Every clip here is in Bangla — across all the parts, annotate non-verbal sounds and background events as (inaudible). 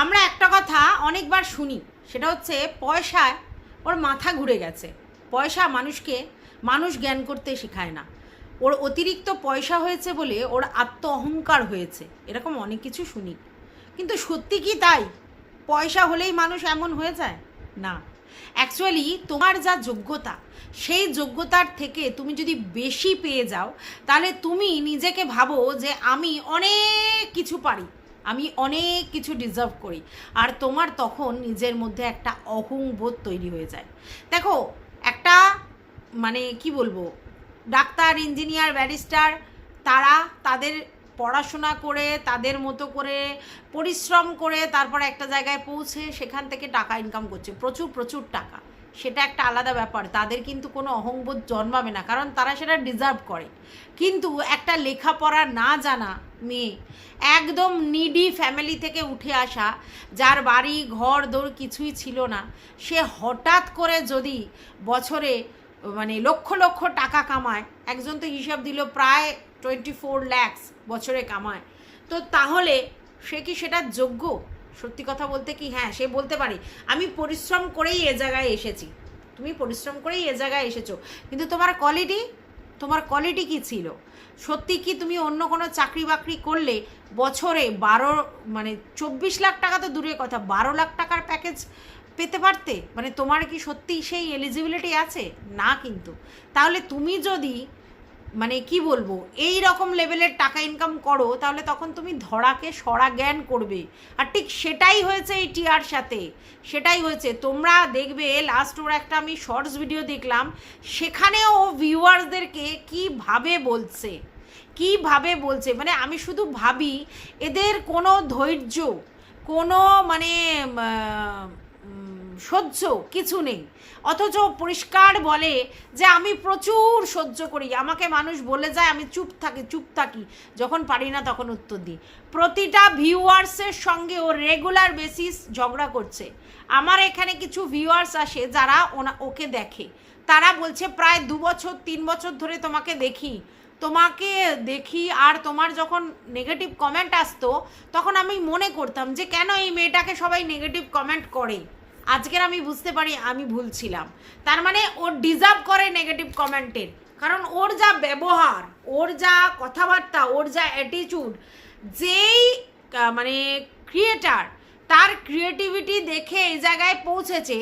আমরা একটা কথা অনেকবার শুনি, সেটা হচ্ছে পয়সায় ওর মাথা ঘুরে গেছে। পয়সা মানুষকে, মানুষ জ্ঞান করতে শেখায় না। ওর অতিরিক্ত পয়সা হয়েছে বলে ওর আত্ম অহংকার হয়েছে, এরকম অনেক কিছু শুনি। কিন্তু সত্যি কি তাই? পয়সা হলেই মানুষ এমন হয়ে যায়? না। অ্যাকচুয়ালি তোমার যা যোগ্যতা, সেই যোগ্যতার থেকে তুমি যদি বেশি পেয়ে যাও, তাহলে তুমি নিজেকে ভাবো যে আমি অনেক কিছু পারি। আমি অনেক কিছু ডিজার্ভ করি। আর তোমার তখন নিজের মধ্যে একটা অহংবোধ তৈরি হয়ে যায়। দেখো, একটা মানে কি বলব, ডাক্তার ইঞ্জিনিয়ার ব্যারিস্টার তারা তাদের পড়াশোনা করে, তাদের মতো করে পরিশ্রম করে তারপর একটা জায়গায় পৌঁছে সেখান থেকে টাকা ইনকাম করছে। প্রচুর প্রচুর টাকা। সেটা একটা আলাদা ব্যাপার। তাদের কিন্তু কোনো অহংবোধ জন্মাবে না, কারণ তারা সেটা ডিজার্ভ করে। কিন্তু একটা লেখাপড়া না জানা মেয়ে। একদম নিডি ফ্যামিলি থেকে উঠে আসা, যার বাড়ি, ঘর দৌড় কিছুই ছিল না। সে হঠাৎ করে যদি বছরে মানে লক্ষ লক্ষ টাকা কামায়, একজন তো হিসাব দিল প্রায় টোয়েন্টি ফোর ল্যাক্স বছরে কামায়। তো তাহলে সে কি সেটা যোগ্য? সত্যি কথা বলতে কি হ্যাঁ সে বলতে পারে। আমি পরিশ্রম করেই এ জায়গায় এসেছি। তুমি পরিশ্রম করেই এ জায়গায় এসেছ। কিন্তু তোমার কোয়ালিটি তোমার কোয়ালিটি কি ছিল? সত্যি কি তুমি অন্য কোনো চাকরি বাকরি করলে বছরে বারো মানে চব্বিশ লাখ টাকা তো দূরের কথা, বারো লাখ টাকার প্যাকেজ পেতে পারতে? মানে তোমার কি সত্যি সেই এলিজিবিলিটি আছে? না কিন্তু। তাহলে তুমি যদি মানে কি বলব, এই রকম লেভেলের টাকা ইনকাম করো, তাহলে তখন তুমি ধরাকে সরা জ্ঞান করবে। আর ঠিক সেটাই হয়েছে এই টিয়ার সাথে। সেটাই হয়েছে। তোমরা দেখবে লাস্ট ওর একটা আমি শর্টস ভিডিও দেখলাম, সেখানেও ভিউয়ার্সদেরকে কীভাবে বলছে? কীভাবে বলছে? মানে আমি শুধু ভাবি, এদের কোনো ধৈর্য, কোনো মানে সহ্য কিছু নেই। অথচ পরিষ্কার বলে যে আমি প্রচুর সহ্য করি। আমাকে মানুষ বলে যায়, আমি চুপ থাকি চুপ থাকি। যখন পারি না তখন উত্তর দিই। প্রতিটা ভিউয়ার্সের সঙ্গে ও রেগুলার বেসিস ঝগড়া করছে। আমার এখানে কিছু ভিউয়ার্স আসে যারা ওনা, ওকে দেখে। তারা বলছে, প্রায় দু বছর, তিন বছর ধরে তোমাকে দেখি। তোমাকে দেখি আর তোমার যখন নেগেটিভ কমেন্ট আসতো, তখন আমি মনে করতাম যে কেন এই মেয়েটাকে সবাই নেগেটিভ কমেন্ট করে? আজকের আমি বুঝতে পারি, আমি ভুল ছিলাম। তার মানে ও ডিজার্ভ করে নেগেটিভ কমেন্টের কারণ ওর যা ব্যবহার, ওর যা কথাবার্তা, ওর যা অ্যাটিটিউড যেই মানে ক্রিয়েটার তার ক্রিয়েটিভিটি দেখে এই জায়গায় পৌঁছেছে,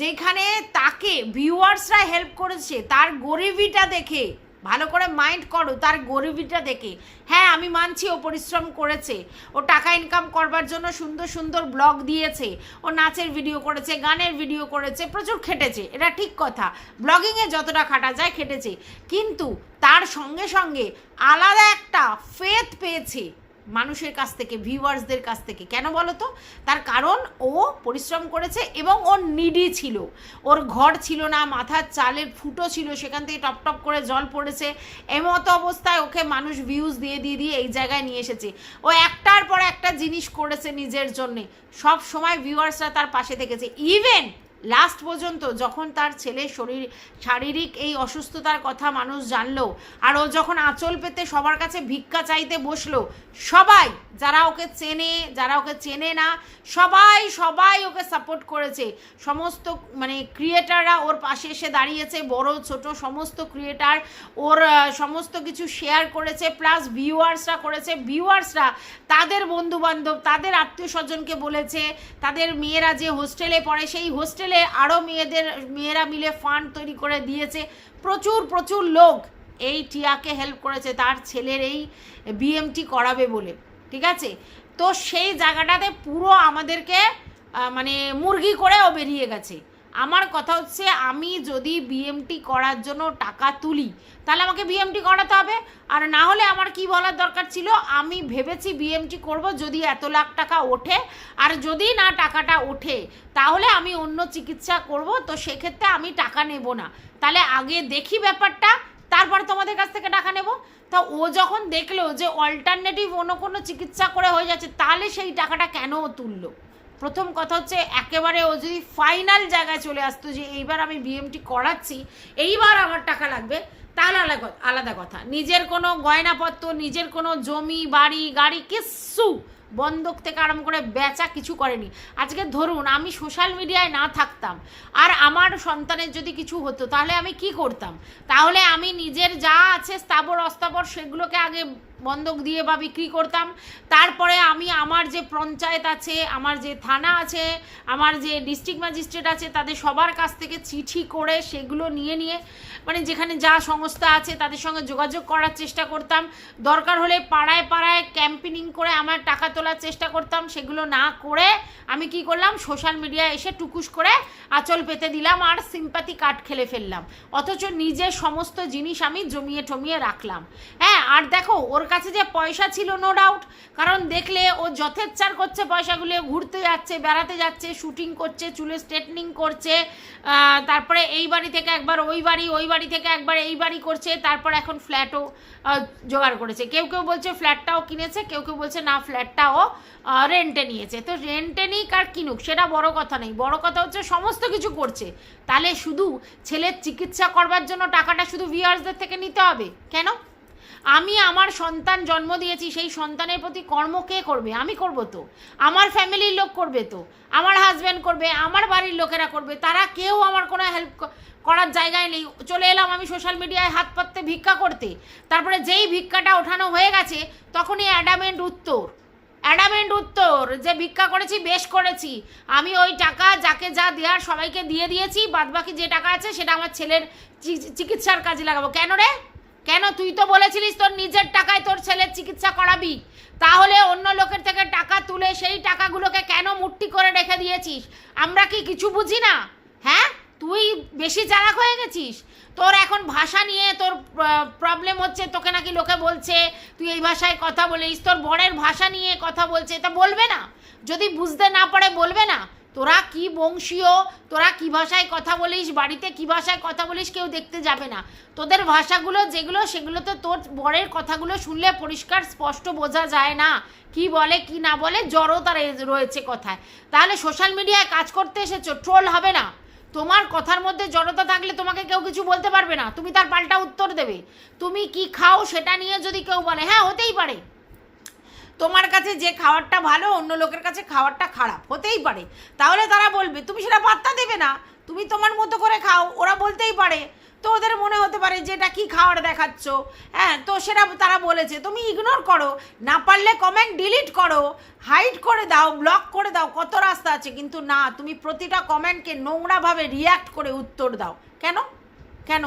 যেখানে তাকে ভিউয়ার্সরা হেল্প করেছে, তার গরিবিটা দেখে। ভালো করে মাইন্ড করো, তার গরিবিটা দেখে। হ্যাঁ আমি মানছি, ও পরিশ্রম করেছে। ও টাকা ইনকাম করবার জন্য সুন্দর সুন্দর ব্লগ দিয়েছে। ও নাচের ভিডিও করেছে, গানের ভিডিও করেছে, প্রচুর খেটেছে। এটা ঠিক কথা। ব্লগিংয়ে যতটা খাটা যায়, খেটেছে। কিন্তু তার সঙ্গে সঙ্গে আলাদা একটা ফেথ পেয়েছে। মানুষের কাছ থেকে, ভিউয়ার্সদের কাছ থেকে। কেন বলো তো? তার কারণ ও পরিশ্রম করেছে এবং ওর নিডি ছিল। ওর ঘর ছিল না, মাথার চালের ফুটো ছিল, সেখান থেকে টপ টপ করে জল পড়েছে। এমতো অবস্থায় ওকে মানুষ ভিউজ দিয়ে দিয়ে দিয়ে এই জায়গায় নিয়ে এসেছে। ও একটার পর একটা জিনিস করেছে নিজের জন্যে। সব সময় ভিউয়ার্সরা তার পাশে থেকেছে। ইভেন লাস্ট পর্যন্ত যখন তার ছেলের শরীর, শারীরিক এই অসুস্থতার কথা মানুষ জানলো, আর ও যখন আঁচল পেতে সবার কাছে ভিক্ষা চাইতে বসল, সবাই যারা ওকে চেনে, যারা ওকে চেনে না, সবাই সবাই ওকে সাপোর্ট করেছে। সমস্ত মানে ক্রিয়েটাররা ওর পাশে এসে দাঁড়িয়েছে, বড়, ছোট, সমস্ত ক্রিয়েটার ওর সমস্ত কিছু শেয়ার করেছে প্লাস ভিউয়ার্সরা করেছে। ভিউয়ার্সরা তাদের বন্ধু বান্ধব তাদের আত্মীয় স্বজনকে বলেছে, তাদের মেয়েরা যে হোস্টেলে পড়ে, সেই হোস্টেলে আরও মেয়েদের, মেয়েরা মিলে ফান্ড তৈরি করে দিয়েছে। প্রচুর প্রচুর লোক এই টিয়াকে হেল্প করেছে, তার ছেলের এই বিএমটি করাবে বলে, ঠিক আছে? তো সেই জায়গাটাতে পুরো আমাদেরকে মানে মুরগি করেও বেরিয়ে গেছে। আমার কথা হচ্ছে আমি যদি বিএমটি করার জন্য টাকা তুলি, তাহলে আমাকে বিএমটি করাতে হবে। আর না হলে আমার কি বলার দরকার ছিল? আমি ভেবেছি বিএমটি করব যদি এত লাখ টাকা ওঠে। আর যদি না টাকাটা ওঠে, তাহলে আমি অন্য চিকিৎসা করব। তো সেক্ষেত্রে আমি টাকা নেব না। তাহলে আগে দেখি ব্যাপারটা, তারপর তোমাদের কাছ থেকে টাকা নেব। তা ও যখন দেখল যে অল্টারনেটিভ অন্য কোনো চিকিৎসা করে হয়ে যাচ্ছে, তাহলে সেই টাকাটা কেন তুললো? প্রথম কথা হচ্ছে একেবারে ও যদি ফাইনাল জায়গায় চলে আসতো যে এইবার আমি বিএমটি করাচ্ছি, এইবার আমার টাকা লাগবে, তাহলে আলাদা আলাদা কথা। নিজের কোনো গয়নাপত্র, নিজের কোনো জমি, বাড়ি, গাড়ি কিচ্ছু বন্ধক থেকে আরম্ভ করে বেচা কিছু করেনি। আজকে ধরুন আমি সোশ্যাল মিডিয়ায় না থাকতাম, আর আমার সন্তানের যদি কিছু হতো, তাহলে আমি কি করতাম? তাহলে আমি নিজের যা আছে স্থাবর অস্থাবর সেগুলোকে আগে বন্ধক দিয়ে বা বিক্রি করতাম। তারপরে আমি আমার যে পঞ্চায়েত আছে, আমার যে থানা আছে, আমার যে ডিস্ট্রিক্ট ম্যাজিস্ট্রেট আছে, তাদের সবার কাছ থেকে চিঠি করে সেগুলো নিয়ে নিয়ে মানে যেখানে যা সংস্থা আছে তাদের সঙ্গে যোগাযোগ করার চেষ্টা করতাম। দরকার হলে পাড়ায় পাড়ায় ক্যাম্পেনিং করে আমার টাকা তোলার চেষ্টা করতাম। সেগুলো না করে আমি কি করলাম, সোশ্যাল মিডিয়ায় এসে টুকুস করে আঁচল পেতে দিলাম আর সিম্পাতি কাট খেলে ফেললাম। অথচ নিজের সমস্ত জিনিস আমি জমিয়ে টমিয়ে রাখলাম। হ্যাঁ আর দেখো, ওর কাছে যে পয়সা ছিল নো ডাউট কারণ দেখলে ও যথেচ্ছার করছে পয়সাগুলো, ঘুরতে যাচ্ছে, বেড়াতে যাচ্ছে শুটিং করছে, চুলে স্ট্রেটনিং করছে তারপরে এই বাড়ি থেকে একবার ওই বাড়ি ওই বাড়ি থেকে একবার এই বাড়ি করছে, তারপর এখন ফ্ল্যাটও জোগাড় করেছে। কেউ কেউ বলছে ফ্ল্যাটটাও কিনেছে, কেউ কেউ বলছে না ফ্ল্যাটটাও রেন্টে নিয়েছে। তো রেন্টে নিক আর কিনুক, সেটা বড় কথা নেই বড় কথা হচ্ছে সমস্ত কিছু করছে। তাহলে শুধু ছেলের চিকিৎসা করবার জন্য টাকাটা শুধু ভিউয়ার্সদের থেকে নিতে হবে? কেন? আমি আমার সন্তান জন্ম দিয়েছি, সেই সন্তানের প্রতি কর্ম কে করবে? আমি করব তো। আমার ফ্যামিলির লোক করবে তো। আমার হাজব্যান্ড করবে, আমার বাড়ির লোকেরা করবে। তারা কেউ আমার কোনো হেল্প করার জায়গায় নেই। চলে এলাম আমি সোশ্যাল মিডিয়ায় হাত পাততে ভিক্ষা করতে। তারপরে যেই ভিক্ষাটা ওঠানো হয়ে গেছে, তখনই অ্যাডামেন্ট উত্তর। অ্যাডামেন্ট উত্তর যে ভিক্ষা করেছি, বেশ করেছি। আমি ওই টাকা যাকে যা দেওয়ার সবাইকে দিয়ে দিয়েছি, বাদবাকি যে টাকা আছে, সেটা আমার ছেলের চিকিৎসার কাজে লাগাবো। কেন রে? কেন তুই তো বলেছিলিস তোর নিজের টাকায় তোর ছেলের চিকিৎসা করাবি? তাহলে অন্য লোকের থেকে টাকা তুলে সেই টাকাগুলোকে কেন মুট্টি করে রেখে দিয়েছিস? আমরা কি কিছু বুঝি না? হ্যাঁ? তুই বেশি চালাক হয়ে গেছিস? তোর এখন ভাষা নিয়ে তোর প্রবলেম হচ্ছে, তোকে নাকি লোকে বলছে, তুই এই ভাষায় কথা বলিস, তোর বরের ভাষা নিয়ে কথা বলছে তা বলবে না? যদি বুঝতে না পারে, বলবে না? তোরা কি বংশীয়? তোরা কি ভাষায় কথা বলিস? বাড়িতে কি ভাষায় কথা বলিস কেউ দেখতে যাবে না। তোদের ভাষাগুলো যেগুলো, সেগুলোতে তোর বরের কথাগুলো শুনলে পরিষ্কার, স্পষ্ট বোঝা যায় না। কি বলে, কি না বলে জড়তা রয়েছে কথায়। তাহলে সোশ্যাল মিডিয়ায় কাজ করতে এসেছ ট্রোল হবে না। তোমার কথার মধ্যে জড়তা থাকলে তোমাকে কেউ কিছু বলতে পারবে না। তুমি তার পাল্টা উত্তর দেবে। তুমি কি খাও সেটা নিয়ে যদি কেউ বলে হ্যাঁ হতেই পারে। তোমার কাছে যে খাবারটা ভালো, অন্য লোকের কাছে খাবারটা খারাপ, হতেই পারে। তাহলে তারা বলবে, তুমি সেটা পাত্তা দেবে না। তুমি তোমার মতো করে খাও, ওরা বলতেই পারে। তো ওদের মনে হতে পারে যে, এটা কী খাওয়ার দেখাচ্ছ? হ্যাঁ তো সেটা তারা বলেছে। তুমি ইগনোর করো, না পারলে কমেন্ট ডিলিট করো হাইড করে দাও ব্লক করে দাও, কত রাস্তা আছে। কিন্তু না, তুমি প্রতিটা কমেন্টকে নোংরাভাবে রিয়্যাক্ট করে উত্তর দাও। কেন? কেন?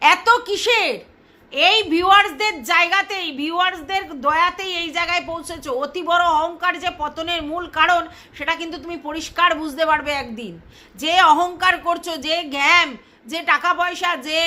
এত কিসের? এই ভিউয়ার্সদের জায়গাতেই, ভিউয়ার্সদের দয়াতেই এই জায়গায় পৌঁছেছো। অতি বড় অহংকার যে পতনের মূল কারণ, সেটা কিন্তু তুমি পরিষ্কার বুঝতে পারবে একদিন। যে অহংকার করছ, যে ঘ্যাম যে টাকা পয়সা, যে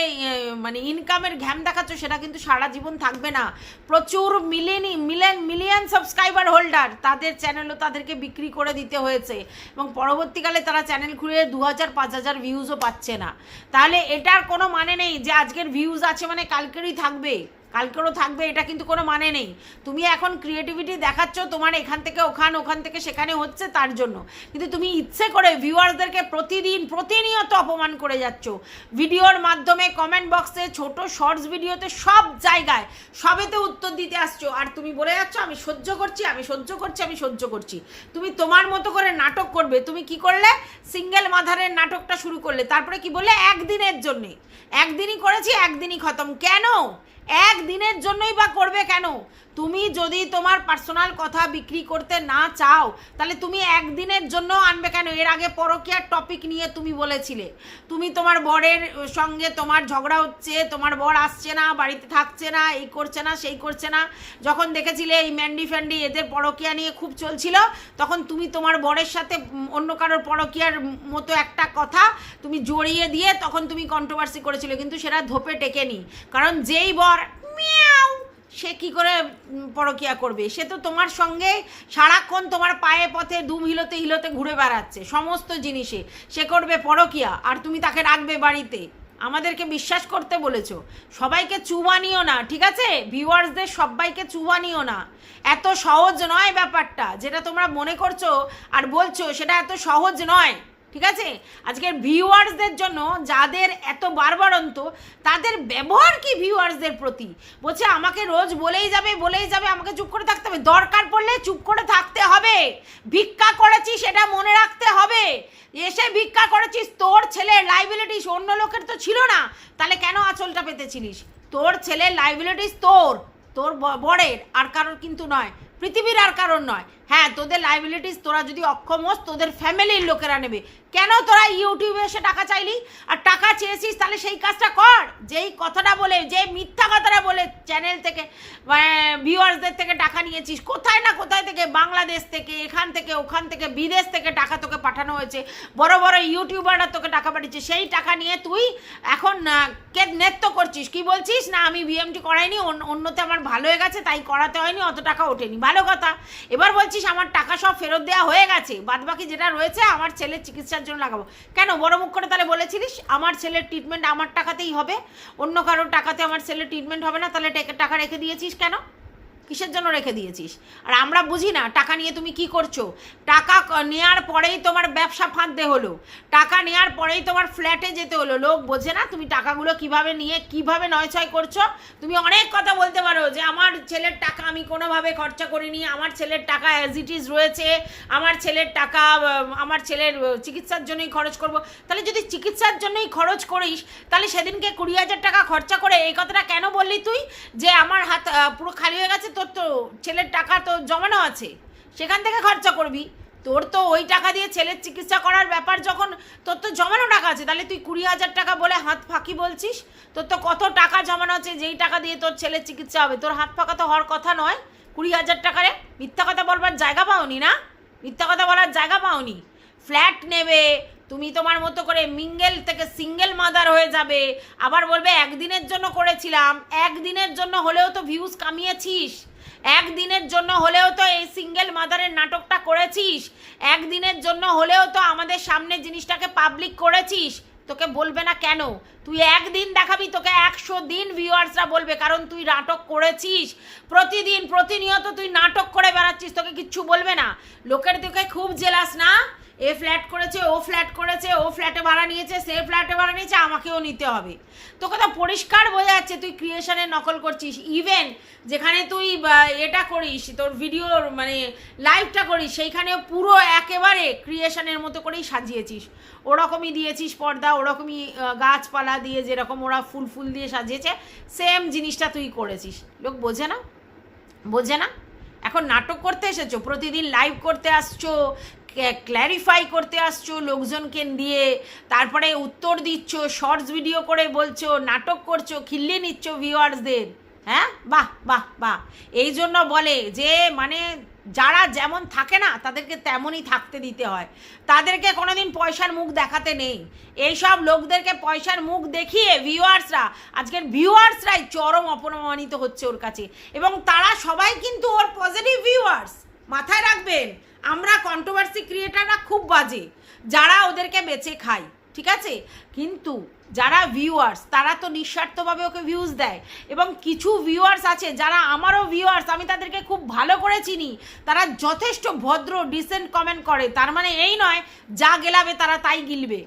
মানে ইনকামের ঘ্যাম দেখাচ্ছ, সেটা কিন্তু সারা জীবন থাকবে না। প্রচুর মিলেনি, মিলেন মিলিয়ন সাবস্ক্রাইবার হোল্ডার তাদের চ্যানেলও তাদেরকে বিক্রি করে দিতে হয়েছে। এবং পরবর্তীকালে তারা চ্যানেল খুলে দু হাজার, পাঁচ হাজার ভিউজও পাচ্ছে না। তাহলে এটার কোনো মানে নেই যে আজকের ভিউজ আছে মানে কালকেরই থাকবে। কালকেরও থাকবে, এটা কিন্তু কোনো মানে নেই। তুমি এখন ক্রিয়েটিভিটি দেখাচ্ছ, তোমার এখান থেকে ওখান ওখান থেকে সেখানে হচ্ছে তার জন্য। কিন্তু তুমি ইচ্ছে করে ভিউয়ার্সদেরকে প্রতিদিন, প্রতিনিয়ত অপমান করে যাচ্ছ। ভিডিওর মাধ্যমে কমেন্ট বক্সে ছোট শর্টস ভিডিওতে, সব জায়গায়, সবেতে উত্তর দিতে আসছো। আর তুমি বলে যাচ্ছ, আমি সহ্য করছি, আমি সহ্য করছি, আমি সহ্য করছি। তুমি তোমার মতো করে নাটক করবে। তুমি কি করলে? সিঙ্গেল মাধারের নাটকটা শুরু করলে। তারপরে কি বললে? একদিনের জন্যে। একদিনই করেছি, একদিনই খতম। কেন? একদিনের জন্যই বা করবে কেন? তুমি যদি তোমার পার্সোনাল কথা বিক্রি করতে না চাও, তাহলে তুমি একদিনের জন্য আনবে কেন? এর আগে পরকীয়ার টপিক নিয়ে তুমি বলেছিলে। তুমি তোমার বরের সঙ্গে তোমার ঝগড়া হচ্ছে, তোমার বর আসছে না, বাড়িতে থাকছে না, এই করছে না, সেই করছে না। যখন দেখেছিলে এই ম্যান্ডি ফ্যান্ডি এদের পরকীয়া নিয়ে খুব চলছিল, তখন তুমি তোমার বরের সাথে অন্য কারোর পরকীয়ার মতো একটা কথা তুমি জড়িয়ে দিয়ে তখন তুমি কন্ট্রোভার্সি করেছিলে, কিন্তু সেটা ধোপে টেকেনি। কারণ যেই বর সে কি করে পরকিয়া করবে? সে তো তোমার সঙ্গে সারাক্ষণ তোমার পায়ে পথে দুম হিলোতে হিলোতে ঘুরে বেড়াচ্ছে, সমস্ত জিনিসে। সে করবে পরকিয়া, আর তুমি তাকে রাখবে বাড়িতে। আমাদেরকে বিশ্বাস করতে বলেছ। সবাইকে চুবানিও না, ঠিক আছে? ভিউয়ার্সদের সবাইকে চুবানিও না। এত সহজ নয় ব্যাপারটা, যেটা তোমরা মনে করছ আর বলছো, সেটা এত সহজ নয়। ঠিক আছে? আজকের ভিউয়ার্সদের জন্য যাদের এত বারবারন্ত, তাদের ব্যবহার কি ভিউয়ার্সদের প্রতি? বলছে, আমাকে রোজ বলেই যাবে বলেই যাবে, আমাকে চুপ করে থাকতে হবে। দরকার পড়লে চুপ করে থাকতে হবে। ভিক্ষা করেছি সেটা মনে রাখতে হবে। এসে ভিক্ষা করেছিস, তোর ছেলের লাইবিলিটিস অন্য লোকের তো ছিল না। তাহলে কেন আঁচলটা পেতেছিলিস? তোর ছেলের লাইবিলিটিস তোর তোর বরের, আর কারোর কিন্তু নয়। পৃথিবীর আর কারণ নয়। হ্যাঁ তোদের লাইবিলিটিস তোরা যদি অক্ষম হোস, তোদের ফ্যামিলির লোকেরা নেবে। কেন তোরা ইউটিউবে এসে টাকা চাইলি? আর টাকা চেয়েছিস, তাহলে সেই কাজটা কর। যেই কথাটা বলে, যে মিথ্যা কথাটা বলে চ্যানেল থেকে ভিউয়ার্সদের থেকে টাকা নিয়েছিস, কোথায় না কোথায় থেকে, বাংলাদেশ থেকে, এখান থেকে, ওখান থেকে, বিদেশ থেকে টাকা তোকে পাঠানো হয়েছে, বড় বড় ইউটিউবাররা তোকে টাকা পাঠিয়েছে, সেই টাকা নিয়ে তুই এখন কে নৃত্য করছিস? কি বলছিস? না, আমি বিএমটি করাইনি, অন্য- অন্যতে আমার ভালো হয়ে গেছে, তাই করাতে হয়নি, অত টাকা ওঠেনি। ভালো কথা। এবার বলছিস আমার টাকা সব ফেরত দেওয়া হয়ে গেছে বাদ বাকি যেটা রয়েছে, আমার ছেলের চিকিৎসার জন্য লাগাবো। কেন? বড় মুখ করে তাহলে বলেছিলিস, আমার ছেলের ট্রিটমেন্ট আমার টাকাতেই হবে, অন্য কারোর টাকাতে আমার ছেলের ট্রিটমেন্ট হবে না, তাহলে টাকা রেখে দিয়েছিস কেন? কিসের জন্য রেখে দিয়েছিস? আর আমরা বুঝি না, টাকা নিয়ে তুমি কি করছ? টাকা নেয়ার পরেই তোমার ব্যবসা ফাঁদতে হলো। টাকা নেয়ার পরেই তোমার ফ্ল্যাটে যেতে হলো। লোক বোঝে না তুমি টাকাগুলো কীভাবে নিয়ে, কীভাবে নয় ছয় করছ। তুমি অনেক কথা বলতে পারো যে, আমার ছেলের টাকা আমি কোনোভাবে খরচা করিনি, আমার ছেলের টাকা অ্যাজ ইট ইজ রয়েছে, আমার ছেলের টাকা আমার ছেলের চিকিৎসার জন্যই খরচ করব। তাহলে যদি চিকিৎসার জন্যই খরচ করিস, তাহলে সেদিনকে কুড়ি হাজার টাকা খরচা করে এই কথাটা কেন বললি তুই? যে আমার হাত পুরো খালি হয়ে গেছে তোর তো ছেলের টাকা তো জমানো আছে, সেখান থেকে খরচা করবি। তোর তো ওই টাকা দিয়ে ছেলের চিকিৎসা করার ব্যাপার যখন তোর তো জমানো টাকা আছে, তাহলে তুই কুড়ি হাজার টাকা বলে হাত ফাঁকি বলছিস? তোর তো কত টাকা জমানো আছে, যেই টাকা দিয়ে তোর ছেলের চিকিৎসা হবে? তোর হাত ফাঁকা তো হওয়ার কথা নয়। কুড়ি হাজার টাকারে মিথ্যা কথা বলবার জায়গা পাওনি না? মিথ্যা কথা বলার জায়গা পাওনি। ফ্ল্যাট নেবে তুমি তোমার মতো করে মিঙ্গেল থেকে সিঙ্গেল মাদার হয়ে যাবে। আবার বলবে, একদিনের জন্য করেছিলাম। একদিনের জন্য হলেও তো ভিউজ কামিয়েছিস। একদিনের জন্য হলেও তো এই সিঙ্গেল মাদারের নাটকটা করেছিস। একদিনের জন্য হলেও তো আমাদের সামনে জিনিসটাকে পাবলিক করেছিস। তোকে বলবে না কেন? তুই একদিন দেখাবি, তোকে একশো দিন ভিউয়ার্সরা বলবে, কারণ তুই নাটক করেছিস। প্রতিদিন, প্রতিনিয়ত তুই নাটক করে বেড়াচ্ছিস, তোকে কিচ্ছু বলবে না। লোকের তোকে খুব জেলাস না? এ ফ্ল্যাট করেছে, ও ফ্ল্যাট করেছে, ও ফ্ল্যাটে ভাড়া নিয়েছে, সে ফ্ল্যাটে ভাড়া নিয়েছে, আমাকেও নিতে হবে। তোকে তো পরিষ্কার বোঝা যাচ্ছে, তুই ক্রিয়েশনের নকল করছিস। ইভেন যেখানে তুই এটা করিস, তোর ভিডিওর মানে লাইভটা করিস সেইখানে পুরো একেবারে ক্রিয়েশনের মতো করেই সাজিয়েছিস। ওরকমই দিয়েছিস পর্দা, ওরকমই গাছপালা দিয়ে যেরকম ওরা ফুল ফুল দিয়ে সাজিয়েছে সেম জিনিসটা তুই করেছিস। লোক বোঝে না? বোঝে না? এখন নাটক করতে এসেছ, প্রতিদিন লাইভ করতে আসছো ক্ল্যারিফাই করতে আসছো লোকজনকে দিয়ে, তারপরে উত্তর দিচ্ছ শর্টস ভিডিও করে বলছো, নাটক করছ, খিল্লি নিচ্ছ ভিউয়ার্সদের হ্যাঁ? বাহ বাহ বাহ। এই জন্য বলে যে মানে যারা যেমন থাকে না, তাদেরকে তেমনই থাকতে দিতে হয়। তাদেরকে কোনোদিন পয়সার মুখ দেখাতে নেই। এইসব লোকদেরকে পয়সার মুখ দেখিয়ে ভিউয়ার্সরা আজকের ভিউয়ার্সরাই চরম অপমানিত হচ্ছে ওর কাছে। এবং তারা সবাই কিন্তু ওর পজিটিভ ভিউয়ার্স মাথায় রাখবেন, আমরা কন্ট্রোভার্সি ক্রিয়েটাররা খুব বাজে। যারা ওদেরকে বেচে খায়, ঠিক আছে? কিন্তু যারা ভিউয়ার্স তারা তো নিঃস্বার্থভাবে ওকে ভিউজ দেয়। এবং কিছু ভিউয়ার্স আছে যারা আমারও ভিউয়ার্স আমি তাদেরকে খুব ভালো করে চিনি। তারা যথেষ্ট ভদ্র ডিসেন্ট কমেন্ট করে। তার মানে এই নয়, যা গেলাবে তারা তাই গিলবে।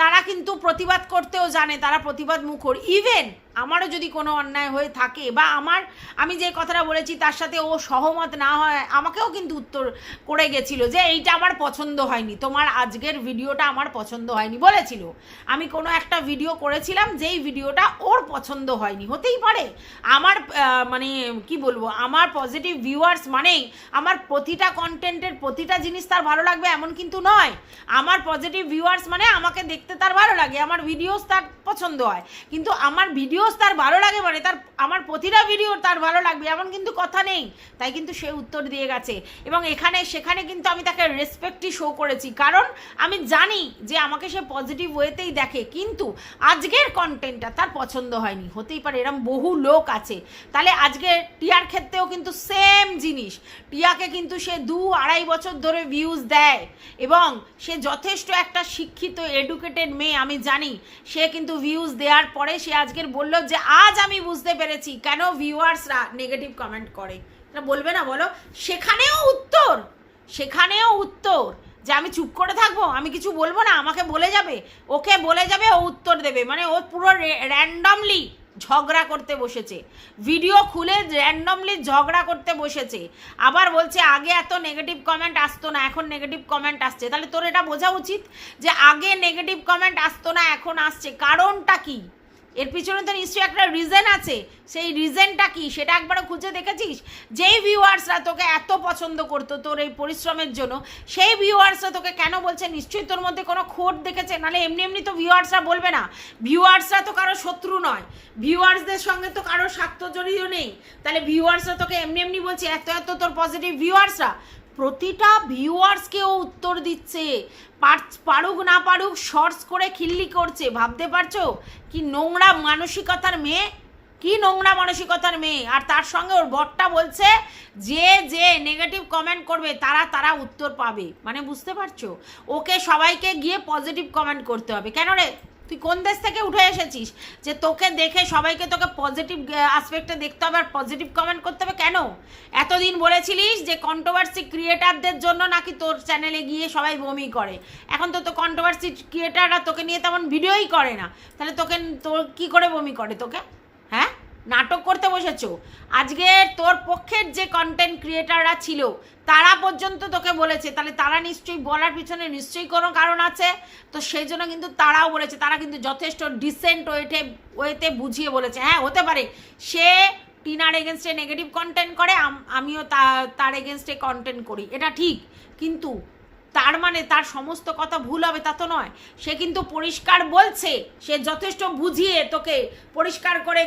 তারা কিন্তু প্রতিবাদ করতেও জানে, তারা প্রতিবাদ মুখর। ইভেন আমারও যদি কোনো অন্যায় হয়ে থাকে বা আমার, আমি যে কথাটা বলেছি তার সাথে ও সহমত না হয়, আমাকেও কিন্তু উত্তর করে গেছিল যে এইটা আমার পছন্দ হয়নি, তোমার আজকের ভিডিওটা আমার পছন্দ হয়নি বলেছিল। আমি কোনো একটা ভিডিও করেছিলাম যেই ভিডিওটা ওর পছন্দ হয়নি, হতেই পারে। আমার মানে কি বলব, আমার পজিটিভ ভিউয়ার্স মানেই আমার প্রতিটা কন্টেন্টের প্রতিটা জিনিস তার ভালো লাগবে এমন কিন্তু নয়। আমার পজিটিভ ভিউয়ার্স মানে আমাকে দেখতে তার ভালো লাগে, আমার ভিডিওস তার পছন্দ হয়। কিন্তু আমার ভিডিওস তার ভালো লাগে মানে তার, আমার প্রতিটা ভিডিও তার ভালো লাগবে, এমন কিন্তু কথা নেই। তাই কিন্তু সে উত্তর দিয়ে গেছে। এবং এখানে, সেখানে কিন্তু আমি তাকে রেসপেক্টই শো করেছি। কারণ আমি জানি যে আমাকে সে পজিটিভ ওয়েতেই দেখে, কিন্তু আজকের কন্টেন্টটা তার পছন্দ হয়নি। হতেই পারে এরম বহু লোক আছে। তাহলে আজকে টিয়ার ক্ষেত্রেও কিন্তু সেম জিনিস। টিয়াকে কিন্তু সে দু আড়াই বছর ধরে ভিউজ দেয় এবং সে যথেষ্ট একটা শিক্ষিত এডুকেটেড মেয়ে, আমি জানি। সে কিন্তু ভিউজ দেওয়ার পরে সে আজকের বলল যে, আজ আমি বুঝতে পেরেছি কেন ভিউয়ার্সরা নেগেটিভ কমেন্ট করে। বলবে না, বলো। সেখানেও উত্তর সেখানেও উত্তর যে, আমি চুপ করে থাকব, আমি কিছু বলব না, আমাকে বলে যাবে। ওকে বলে যাবে, ও উত্তর দেবে। মানে ও পুরো র্যান্ডমলি ঝগড়া করতে বসেছে। ভিডিও খুলে র্যান্ডমলি ঝগড়া করতে বসেছে। আবার বলছে, আগে এত নেগেটিভ কমেন্ট আসতো না, এখন নেগেটিভ কমেন্ট আসছে। তাহলে তোর এটা বোঝা উচিত যে, আগে নেগেটিভ কমেন্ট আসতো না, এখন আসছে। কারণটা কি? এর পিছনে তো নিশ্চয়ই একটা রিজন আছে। সেই রিজনটা কি? সেটা একবারও খুঁজে দেখেছিস? যেই ভিউয়ার্সরা তোকে এত পছন্দ করতো তোর এই পরিশ্রমের জন্য, সেই ভিউয়ার্সরা তোকে কেন বলছে? নিশ্চয়ই তোর মধ্যে কোনো খোট দেখেছে? নাহলে এমনি এমনি তো ভিউয়ার্সরা বলবে না। ভিউয়ার্সরা তো কারও শত্রু নয়। ভিউয়ার্সদের সঙ্গে তো কারও স্বার্থ জড়িত নেই। তাহলে ভিউয়ার্সরা তোকে এমনি এমনি বলছে, এত এত তোর পজিটিভ ভিউয়ার্সরা প্রতিটা ভিউয়ার্সকেও উত্তর দিচ্ছে। পার- পারুক, না পারুক, শর্টস করে খিল্লি করছে। ভাবতে পারছ? কি নোংরা মানসিকতার মেয়ে? কি নোংরা মানসিকতার মেয়ে? আর তার সঙ্গে ওর বরটা বলছে, যে যে নেগেটিভ কমেন্ট করবে, তারা তারা উত্তর পাবে। মানে বুঝতে পারছ? ওকে সবাইকে গিয়ে পজিটিভ কমেন্ট করতে হবে। কেন রে? তুই কোন দেশ থেকে উঠে এসেছিস? যে তোকে দেখে সবাইকে তোকে পজিটিভ আসপেক্টে দেখতে হবে আর পজিটিভ কমেন্ট করতে হবে কেন? এতদিন বলেছিলিস যে কন্ট্রোভার্সি ক্রিয়েটারদের জন্য নাকি তোর চ্যানেলে গিয়ে সবাই বমি করে। এখন তো তো কন্ট্রোভার্সি ক্রিয়েটাররা তোকে নিয়ে তেমন ভিডিওই করে না। তাহলে তোকে, তোর কী করে বমি করে তোকে? নাটক করতে বসেছো। আজকে তোর পক্ষের যে কন্টেন্ট ক্রিয়েটাররা ছিল, তারা পর্যন্ত তোকে বলেছে। তাহলে তারা নিশ্চয়ই বলার পিছনে নিশ্চয়ই কোনো কারণ আছে। তো সেই জন্য কিন্তু তারাও বলেছে, তারা কিন্তু যথেষ্ট ডিসেন্ট ওয়েটে ওয়েতে বুঝিয়ে বলেছে। হ্যাঁ হতে পারে। সে টিনার এগেনস্টে নেগেটিভ কন্টেন্ট করে, আম- আমিও তার এগেনস্টে কন্টেন্ট করি। এটা ঠিক। কিন্তু তার মানে তার সমস্ত কথা ভুল হবে, তা তো নয়। সে কিন্তু পরিষ্কার বলছে, সে যথেষ্ট বুঝিয়ে তোকে পরিষ্কার করে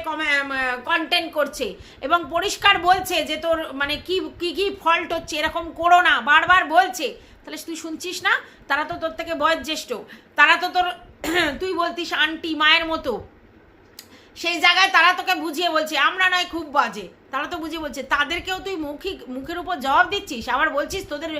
কন্টেন্ট করছে এবং পরিষ্কার বলছে যে তোর মানে কি কি কি ফল্ট হচ্ছে, এরকম করো না, বারবার বলছে। তাহলে তুই শুনছিস না? তারা তো তোর থেকে বয়োজ্যেষ্ঠ। তারা তো তোর, (clears throat) তুই বলতিস আন্টি, মায়ের মতো। সেই জায়গায় তারা তোকে বুঝিয়ে বলছে, আমরা নয়, খুব বাজে। তারা তো বুঝিয়ে বলছে, তাদেরকেও তুই মুখি মুখের উপর জবাব দিচ্ছিস, আবার বলছিস তোদের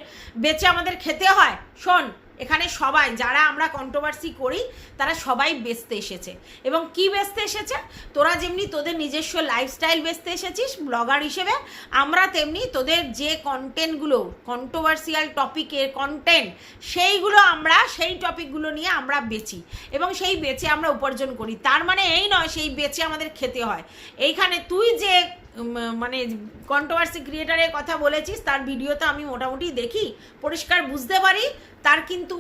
বেঁচে আমাদের খেতে হয়। শোন, এখানে সবাই, যারা আমরা কন্ট্রোভার্সি করি, তারা সবাই বেচতে এসেছে। এবং কি বেচতে এসেছে? তোরা যেমনি তোদের নিজস্ব লাইফস্টাইল বেচতে এসেছিস ব্লগার হিসেবে, আমরা তেমনি তোদের যে কন্টেন্টগুলো কন্ট্রোভার্সিয়াল টপিকের কন্টেন্ট সেইগুলো আমরা, সেই টপিকগুলো নিয়ে আমরা বেচি। এবং সেই বেচে আমরা উপার্জন করি। তার মানে এই নয়, সেই বেচে আমাদের খেতে হয়। এইখানে তুই যে মানে কন্ট্রোভার্সি ক্রিয়েটারের কথা বলেছিস, তার ভিডিও তো আমি মোটামুটি দেখি, পরিষ্কার বুঝতে পারি, তার কিন্তু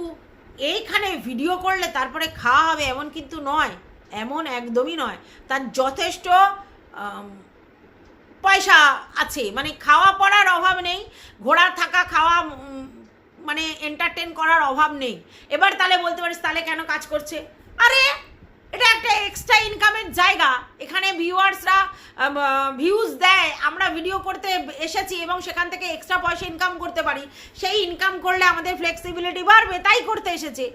এইখানে ভিডিও করলে তারপরে খাওয়া হবে এমন কিন্তু নয়, এমন একদমই নয়। তার যথেষ্ট পয়সা আছে মানে খাওয়া পড়ার অভাব নেই ঘোরা থাকা খাওয়া মানে এন্টারটেন করার অভাব নেই। এবার তাহলে বলতে পারিস তাহলে কেন কাজ করছে? আরে এটা একটা এক্সট্রা ইনকামের জায়গা। এখানে ভিউয়ার্সরা ভিউজ দেয়। আমরা ভিডিও করতে এসেছি এবং সেখান থেকে এক্সট্রা পয়সা ইনকাম করতে পারি। সেই ইনকাম করলে আমাদের ফ্লেক্সিবিলিটি বাড়বে, তাই করতে এসেছে।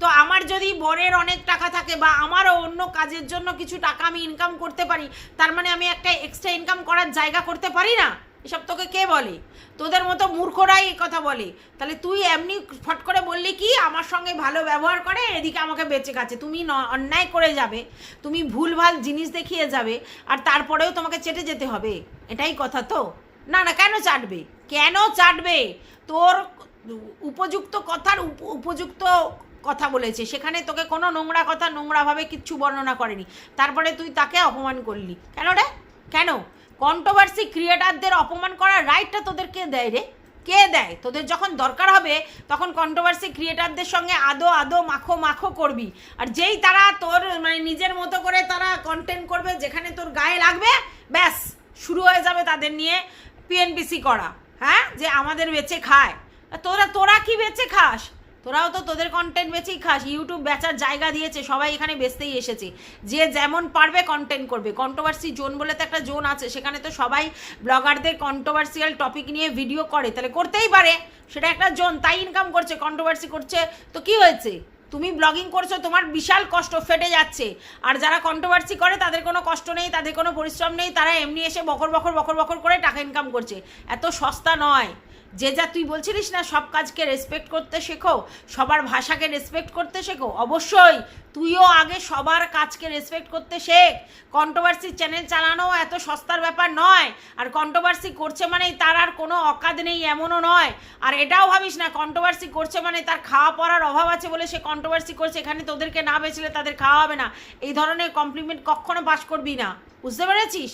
তো আমার যদি বরের অনেক টাকা থাকে বা আমারও অন্য কাজের জন্য কিছু টাকা আমি ইনকাম করতে পারি, তার মানে আমি একটা এক্সট্রা ইনকাম করার জায়গা করতে পারি না? এসব তোকে কে বলে? তোদের মতো মূর্খরাই কথা বলে। তাহলে তুই এমনি ফট করে বললি কি, আমার সঙ্গে ভালো ব্যবহার করে, এদিকে আমাকে বেঁচে খাচ্ছে তুমি অন্যায় করে যাবে, তুমি ভুলভাল জিনিস দেখিয়ে যাবে, আর তারপরেও তোমাকে চেটে যেতে হবে। এটাই কথা তো। না না, কেন চাটবে? কেন চাটবে? তোর উপযুক্ত কথার উপ- উপযুক্ত কথা বলেছে। সেখানে তোকে কোনো নোংরা কথা নোংরাভাবে কিচ্ছু বর্ণনা করেনি। তারপরে তুই তাকে অপমান করলি। কেন রে? কেন? কন্ট্রোভার্সি ক্রিয়েটারদের অপমান করার রাইটটা তোদের কে দেয় রে? কে দেয়? তোদের যখন দরকার হবে, তখন কন্ট্রোভার্সি ক্রিয়েটারদের সঙ্গে আদো আদো মাখো মাখো করবি। আর যেই তারা তোর মানে নিজের মতো করে তারা কন্টেন্ট করবে, যেখানে তোর গায়ে লাগবে, ব্যাস, শুরু হয়ে যাবে তাদের নিয়ে পিএনপিসি করা। হ্যাঁ? যে আমাদের বেঁচে খায়। তোরা তোরা কি বেঁচে খাস? তোরাও তো তোদের কন্টেন্ট বেচেই খাস। ইউটিউব বেচার জায়গা দিয়েছে, সবাই এখানে বেচতেই এসেছে। যে যেমন পারবে কন্টেন্ট করবে। কন্ট্রোভার্সি জোন বলে তো একটা জোন আছে, সেখানে তো সবাই ব্লগারদের কন্ট্রোভার্সিয়াল টপিক নিয়ে ভিডিও করে। তাহলে করতেই পারে, সেটা একটা জোন তাই ইনকাম করছে কন্ট্রোভার্সি করছে। তো কি হয়েছে? তুমি ব্লগিং করছ, তোমার বিশাল কষ্ট ফেটে যাচ্ছে। আর যারা কন্ট্রোভার্সি করে, তাদের কোনো কষ্ট নেই, তাদের কোনো পরিশ্রম নেই, তারা এমনি এসে বকর বকর বকর বকর করে টাকা ইনকাম করছে। এত সস্তা নয়। যে যা তুই বলছিলিস না, সব কাজকে রেসপেক্ট করতে শেখো, সবার ভাষাকে রেসপেক্ট করতে শেখো, অবশ্যই তুইও আগে সবার কাজকে রেসপেক্ট করতে শেখ। কন্ট্রোভার্সি চ্যানেল চালানো এত সস্তার ব্যাপার নয়, আর কন্ট্রোভার্সি করছে মানে তার আর কোনো অকাদ নেই, এমনও নয়। আর এটাও ভাবিস না কন্ট্রোভার্সি করছে মানে তার খাওয়া পড়ার অভাব আছে বলে সে কন্ট্রোভার্সি করছে, এখানে তোদেরকে না বেচলে তাদের খাওয়া হবে না। এই ধরনের কমপ্লিমেন্ট কখনো পাস করবি না। বুঝতে পেরেছিস?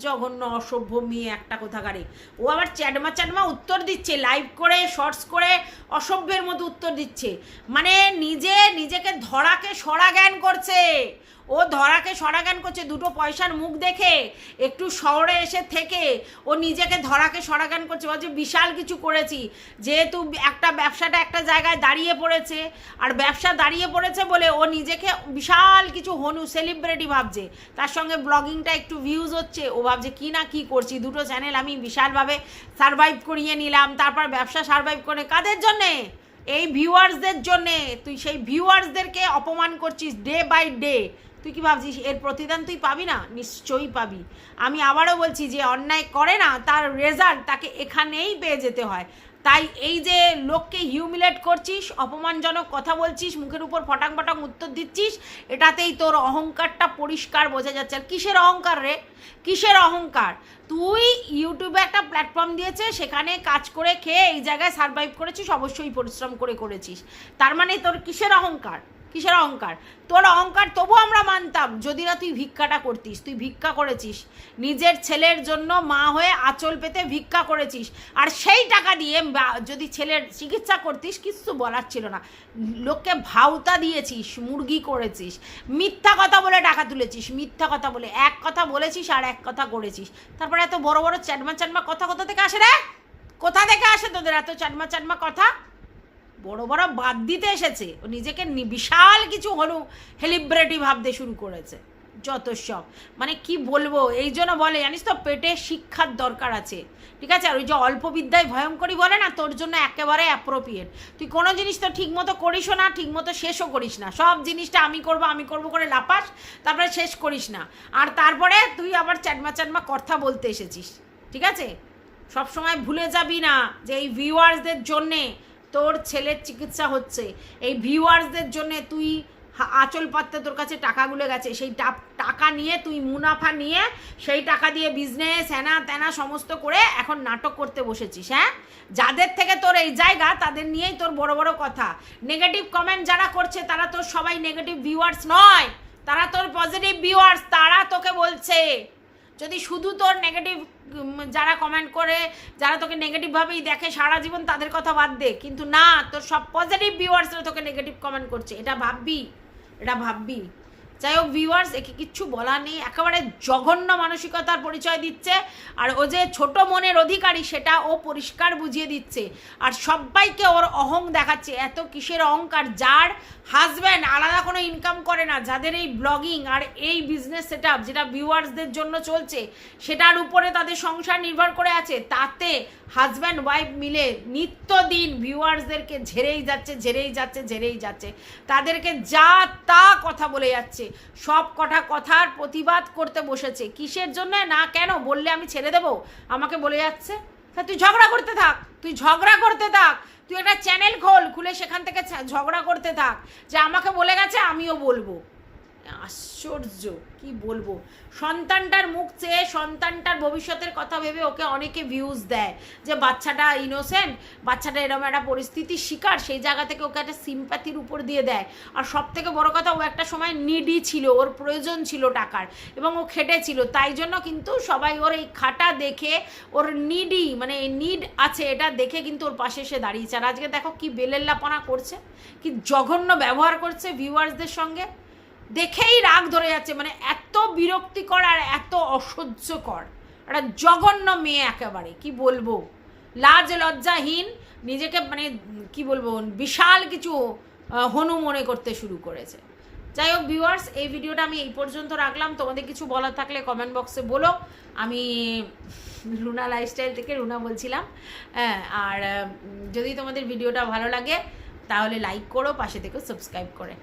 জঘন্য, অসভ্য মেয়ে একটা কোথাকারে। ও আবার চ্যাডমা চ্যাডমা উত্তর দিচ্ছে লাইভ করে শর্টস করে, অসভ্যের মতো উত্তর দিচ্ছে। মানে নিজে নিজেকে ধরাকে সরা জ্ঞান করছে। ও ধরাকে সরাগান করছে, দুটো পয়সার মুখ দেখে, একটু শহরে এসে থেকে, ও নিজেকে ধরাকে সরাগান করছে, বলছে, বিশাল কিছু করেছি, যেহেতু একটা ব্যবসাটা একটা জায়গায় দাঁড়িয়ে পড়েছে, আর ব্যবসা দাঁড়িয়ে পড়েছে বলে ও নিজেকে বিশাল কিছু হনু সেলিব্রিটি ভাবছে, তার সঙ্গে ব্লগিংটা একটু ভিউজ হচ্ছে, ও ভাবছে, কি না কি করছি, দুটো চ্যানেল আমি বিশালভাবে সারভাইভ করিয়ে নিলাম, তারপর ব্যবসা সারভাইভ করে কাদের জন্যে? এই ভিউয়ার্সদের জন্যে, তুই সেই ভিউয়ার্সদেরকে অপমান করছিস ডে বাই ডে তুই কি ভাবছিস, এর প্রতিদান তুই পাবি না? নিশ্চয়ই পাবি। আমি আবারও বলছি যে অন্যায় করে না, তার রেজাল্ট তাকে এখানেই পেয়ে যেতে হয়। তাই এই যে লোককে হিউমিলেট করছিস, অপমানজনক কথা বলছিস, মুখের উপর ফটাং ফটাং উত্তর দিচ্ছিস, এটাতেই তোর অহংকারটা পরিষ্কার বোঝা যাচ্ছে। আর কিসের অহংকার রে? কিসের অহংকার? তুই ইউটিউবে একটা প্ল্যাটফর্ম দিয়েছে, সেখানে কাজ করে খেয়ে এই জায়গায় সারভাইভ করেছিস, অবশ্যই পরিশ্রম করে করেছিস। তার মানে তোর কিসের অহংকার? কিসের অহংকার? তোর অহংকার তবু আমরা মানতাম, যদি না তুই ভিক্ষাটা করতিস, তুই ভিক্ষা করেছিস। নিজের ছেলের জন্য মা হয়ে আঁচল পেতে ভিক্ষা করেছিস। আর সেই টাকা দিয়ে যদি ছেলের চিকিৎসা করতিস কিছু বলার ছিল না। লোককে ভাওতা দিয়েছিস, মুরগি করেছিস, মিথ্যা কথা বলে টাকা তুলেছিস, মিথ্যা কথা বলে, এক কথা বলেছিস আর এক কথা করেছিস। তারপরে এত বড় বড় চ্যাটমা চ্যাটমা কথা কোথা থেকে আসে রে? কোথা থেকে আসে তোদের এত চ্যাটমা চ্যাটমা কথা? বড় বড় বাদ দিতে এসেছে। ও নিজেকে বিশাল কিছু হলো সেলিব্রিটি ভাবতে শুরু করেছে। যত সব। মানে কি বলব? এই জন্য বলে, জানিস তো, পেটে শিক্ষার দরকার আছে। ঠিক আছে? আর ওই যে অল্প বিদ্যায় ভয়ঙ্করী বলে না, তোর জন্য একেবারে অ্যাপ্রোপ্রিয়েট তুই কোনো জিনিস তো ঠিক মতো করিসও না ঠিক মতো শেষও করিস না। সব জিনিসটা আমি করব আমি করব করে লাপাস তারপরে শেষ করিস না। আর তারপরে তুই আবার চ্যাটমা চ্যাটমা কথা বলতে এসেছিস। ঠিক আছে? সব সময় ভুলে যাবি না যে এই ভিউয়ার্সদের জন্যে তোর ছেলের চিকিৎসা হচ্ছে। এই ভিউয়ার্সদের জন্য তুই আঁচল পাততে তোর কাছে টাকাগুলো গেছে। সেই টাকা নিয়ে তুই মুনাফা নিয়ে সেই টাকা দিয়ে বিজনেস হ্যানা ত্যানা সমস্ত করে এখন নাটক করতে বসেছিস হ্যাঁ? যাদের থেকে তোর এই জায়গা, তাদের নিয়েই তোর বড় বড় কথা। নেগেটিভ কমেন্ট যারা করছে, তারা তোর সবাই নেগেটিভ ভিউয়ার্স নয়। তারা তোর পজিটিভ ভিউয়ার্স তারা তোকে বলছে। যদি শুধু তোর নেগেটিভ যারা কমেন্ট করে, যারা তোকে নেগেটিভভাবেই দেখে সারা জীবন, তাদের কথা বাদ দে। কিন্তু না, তোর সব পজিটিভ ভিউয়ার্সরা তোকে নেগেটিভ কমেন্ট করছে। এটা ভাববি এটা ভাববি। যাই হোক ভিউয়ার্স একে কিচ্ছু বলার নেই। একেবারে জঘন্য মানসিকতার পরিচয় দিচ্ছে। আর ও যে ছোট মনের অধিকারী, সেটা ও পরিষ্কার বুঝিয়ে দিচ্ছে। আর সবাইকে ওর অহং দেখাচ্ছে। এত কিসের অহংকার? যার হাজব্যান্ড আলাদা কোনো ইনকাম করে না, যাদের এই ব্লগিং আর এই বিজনেস সেট যেটা ভিউয়ার্সদের জন্য চলছে, সেটার উপরে তাদের সংসার নির্ভর করে আছে, তাতে হাজব্যান্ড ওয়াইফ মিলে নিত্যদিন ভিউয়ার্সদেরকে ঝেড়েই যাচ্ছে ঝেড়েই যাচ্ছে ঝেড়েই যাচ্ছে। তাদেরকে যা তা কথা বলে যাচ্ছে। সব কটা কথার প্রতিবাদ করতে বসেছে। কিসের জন্য? না কেন? বললে আমি ছেড়ে দেবো। আমাকে বলে যাচ্ছে, তা তুই ঝগড়া করতে থাক, তুই ঝগড়া করতে থাক। তুই একটা চ্যানেল খোল, খুলে সেখান থেকে ঝগড়া করতে থাক। যে আমাকে বলে গেছে, আমিও বলব। আশ্চর্য, কি বলব? সন্তানটার মুখ চেয়ে সন্তানটার ভবিষ্যতের কথা ভেবে ওকে অনেকে ভিউজ দেয় যে বাচ্চাটা ইনোসেন্ট বাচ্চাটা এরকম একটা পরিস্থিতির শিকার, সেই জায়গা থেকে ওকে একটা সিম্প্যাথির উপর দিয়ে দেয়। আর সব থেকে বড় কথা, ও একটা সময় নিডি ছিল, ওর প্রয়োজন ছিল টাকার এবং ও খেটেছিল। তাই জন্য কিন্তু সবাই ওর এই খাটা দেখে, ওর নিডি মানে নিড আছে, এটা দেখে কিন্তু ওর পাশে এসে দাঁড়িয়েছে। আর আজকে দেখো কি বেলেল্লাপনা করছে, কি জঘন্য ব্যবহার করছে ভিউয়ার্সদের সঙ্গে। দেখেই রাগ ধরে যাচ্ছে মানে এত বিরক্তিকর আর এত অসহ্যকর। একটা জঘন্য মেয়ে একেবারে, কি বলব? লাজ লজ্জাহীন, নিজেকে মানে কি বলব, বিশাল কিছু হনু মনে করতে শুরু করেছে। যাই হোক ভিউয়ার্স এই ভিডিওটা আমি এই পর্যন্ত রাখলাম। তোমাদের কিছু বলার থাকলে কমেন্ট বক্সে বলো। আমি রুনা লাইফস্টাইল থেকে রুনা বলছিলাম। হ্যাঁ আর যদি তোমাদের ভিডিওটা ভালো লাগে, তাহলে লাইক করো, পাশে থেকে সাবস্ক্রাইব করে।